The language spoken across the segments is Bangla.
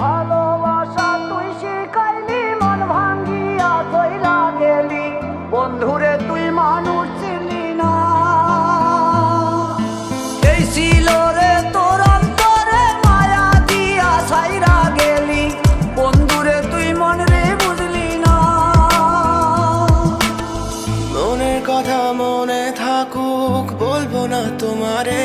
ভালোবাসা তুই শিখাইলি, মন ভাঙ্গিয়া তৈরা গেলি। বন্ধুরে, তুই মানুষ চিনলি না। এই ছিল রে তোর অন্তরে মায়া দিয়া সাইরা গেলি। বন্ধুরে, তুই মন রে বুঝলি না। মনের কথা মনে থাকুক, বলব না তোমারে।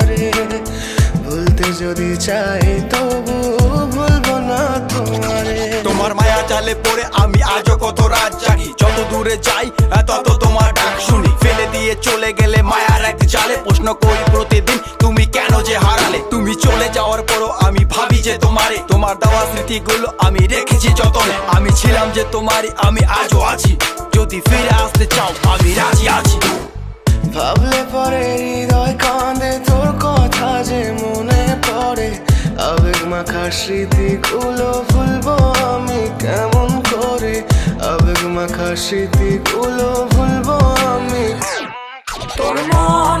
ভুলতে যদি চাই তবু ভুলবো না তোমারে। তোমার মায়া জালে পড়ে আমি আজও কত রাত জাগি। যত দূরে যাই তত তোমার ডাক শুনি। ফেলে দিয়ে চলে গেলে মায়ার এক জালে। প্রশ্ন করি প্রতিদিন তুমি কেন যে হারালে? তুমি চলে যাওয়ার পরও আমি ভাবি যে তোমারে। তোমার দেওয়া স্মৃতিগুলো আমি রেখেছি যতনে। আমি ছিলাম যে তোমারই আমি আজও আছি। যদি ফিরে আসতে চাও আমি রাজি আছি। ভাবলে পরে হৃদয় মাখা স্মৃতিগুলো ভুলবো আমি কেমন করে? আবেগ মাখা স্মৃতিগুলো ভুলবো আমি। তোর মন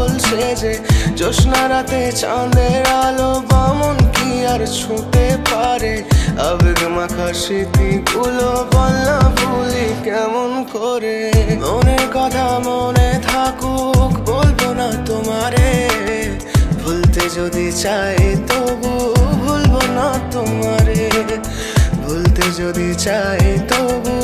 সেজে জ্যোৎস্না রাতে চাঁদের আলো বামন কি আর ছুঁতে পারে? আবেগ মাখা স্মৃতিগুলো বললা ভুলি কেমন করে? মনের কথা মনে থাকুক, বলব না তোমারে। ভুলতে যদি চাই তবু ভুলবো না তোমারে। ভুলতে যদি চাই তবু